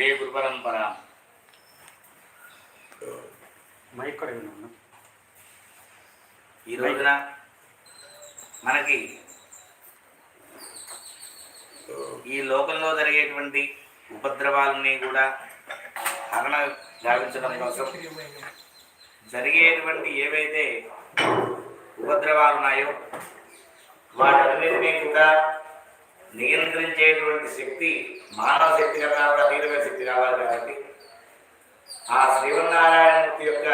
ఏ గురు పరంపర ఈ రోజున మనకి ఈ లోకంలో జరిగేటువంటి ఉపద్రవాలని కూడా హరణ గావించడం కోసం జరిగేటువంటి ఏవైతే ఉపద్రవాలు ఉన్నాయో వాటన్నిటినీ కూడా నియంత్రించేటువంటి శక్తి మానవ శక్తి కావాలి ఆ శ్రీవన్నారాయణమూర్తి యొక్క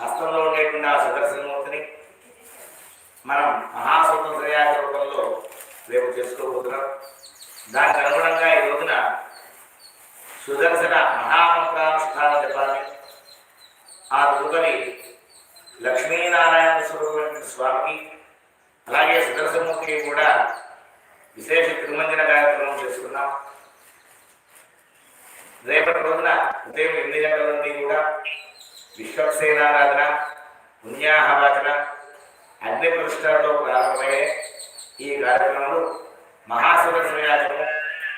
హస్తంలో ఉండేటువంటి ఆ సుదర్శనమూర్తిని మనం మహాస్వతంత్ర యాగ రూపంలో రేపు చేసుకోబోతున్నాం. దానికి అనుగుణంగా ఈ రోజున సుదర్శన మహామంత్రానుష్ఠాన జపాన్ని ఆ తదుపరి లక్ష్మీనారాయణ స్వరూపమైన స్వామికి అలాగే సుదర్శనమూర్తికి కూడా విశేష తిరుమంజన గారి రేపటి రోజున ఉదయం ఎనిమిది గంటల నుండి కూడా విశ్వక్సేనారాధన పుణ్యాహవాచన అగ్ని ప్రతిష్టలతో ప్రారంభమయ్యే ఈ కార్యక్రమంలో మహాసురశ్రయాచనం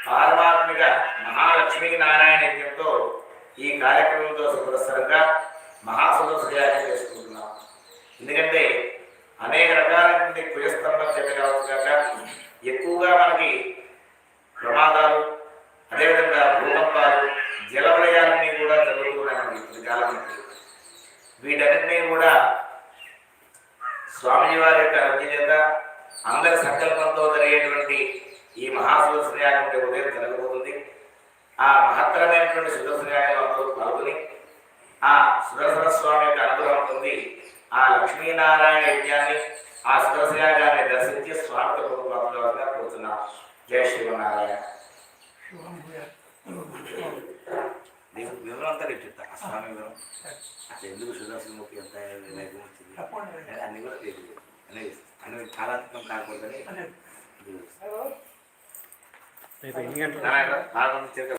పారమాత్మిక మహాలక్ష్మీ నారాయణ యజ్ఞంతో ఈ కార్యక్రమంతో సుపురస్సరంగా మహాసురశ్రయాచం చేసుకుంటున్నాం. ఎందుకంటే అనేక రకాలైనటువంటి కుయస్తంభం చెప్పి కావచ్చు కాక ఎక్కువగా మనకి ప్రమాదాలు ఉన్నాయి వీటన్నిటినీ కూడా స్వామిజీ వారి యొక్క అనుజ్ఞ చేత అందరి సంకల్పంతో జరిగేటువంటి ఈ మహాసుదర్శనయాగం ఉదయం జరగబోతుంది. ఆ మహత్తరమైనటువంటి సుదర్శనయాగం అందరూ పాల్గొని ఆ సుదర్శన స్వామి యొక్క అనుగ్రహం పొంది ఆ లక్ష్మీనారాయణ యజ్ఞాన్ని ఆ సుదర్శనయాగాన్ని దర్శించి స్వామితో పొందుకోవాలని కోరుతున్నాం జయ శ్రీమన్నారాయణ. నీకు రేపు చెప్తా ఆ స్వామి వివరం అసలు ఎందుకు సుదర్శనముఖి ఎంత వైభవం వచ్చింది? అన్ని కూడా రేపు అన్నీ అన్ని కాలాత్మకం కాకూడదని రేపు ఎన్ని గంటలు?